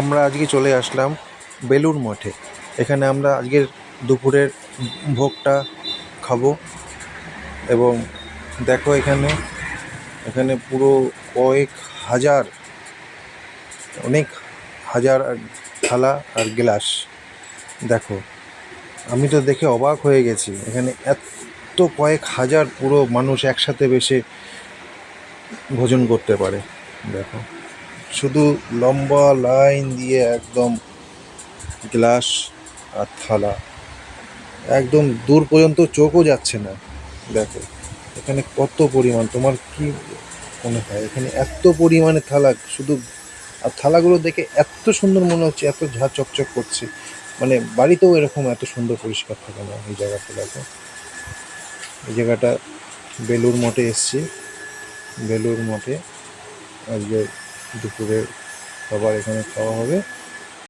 আমরা আজকে চলে আসলাম বেলুর মঠে। এখানে আমরা আজকের দুপুরের ভোগটা খাব এবং দেখো এখানে এখানে পুরো কয়েক হাজার, অনেক হাজার থালা আর গ্লাস। দেখো, আমি তো দেখে অবাক হয়ে গেছি, এখানে এত কয়েক হাজার পুরো মানুষ একসাথে বসে ভোজন করতে পারে। দেখো। শুধু লম্বা লাইন দিয়ে একদম গ্লাস আর থালা। একদম দূর পর্যন্ত চোখও যাচ্ছে না। দেখো, এখানে কত পরিমাণ, তোমার কি মনে হয়? এখানে এত পরিমাণে থালা, শুধু আর থালাগুলো দেখে এত সুন্দর মনে হচ্ছে, এত ঝা চকচক করছে। মানে বাড়িতেও এরকম এত সুন্দর পরিষ্কার থাকে না এই জায়গাটা, দেখো। এই জায়গাটা বেলুর মঠে এসছি। বেলুর মঠে আজকে দুপুরে খাবার এখানে খাওয়া হবে।